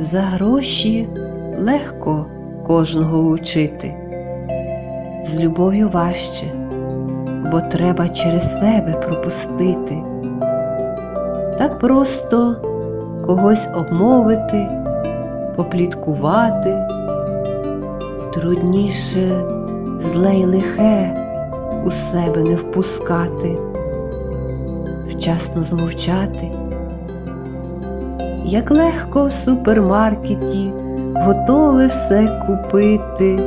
За гроші легко кожного учити, з любов'ю важче, бо треба через себе пропустити. Так просто когось обмовити, попліткувати, трудніше зле й лихе у себе не впускати, вчасно змовчати. Як легко в супермаркеті готове все купити,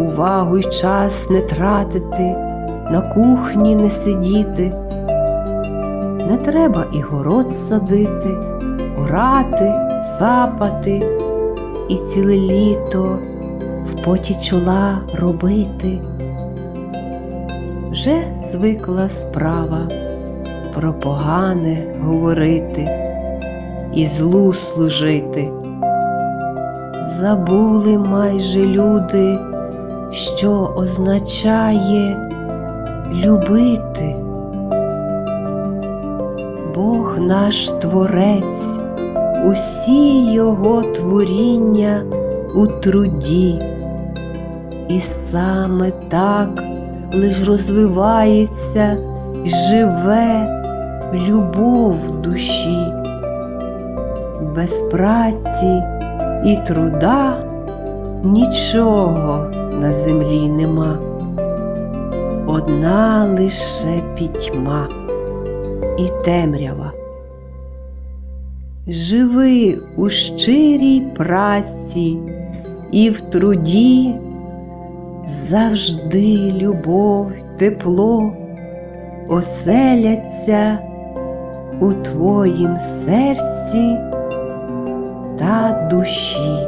увагу й час не тратити, на кухні не сидіти, не треба і город садити, орати, сапати і ціле літо в поті чола робити. Вже звикла справа про погане говорити і злу служити. Забули майже люди, що означає любити. Бог наш Творець, усі його творіння у труді, і саме так лиш розвивається живе любов душі без праці і труда нічого на землі нема, одна лише пітьма і темрява. Живи у щирій праці і в труді завжди любов, тепло оселяться у твоїм серці та душі.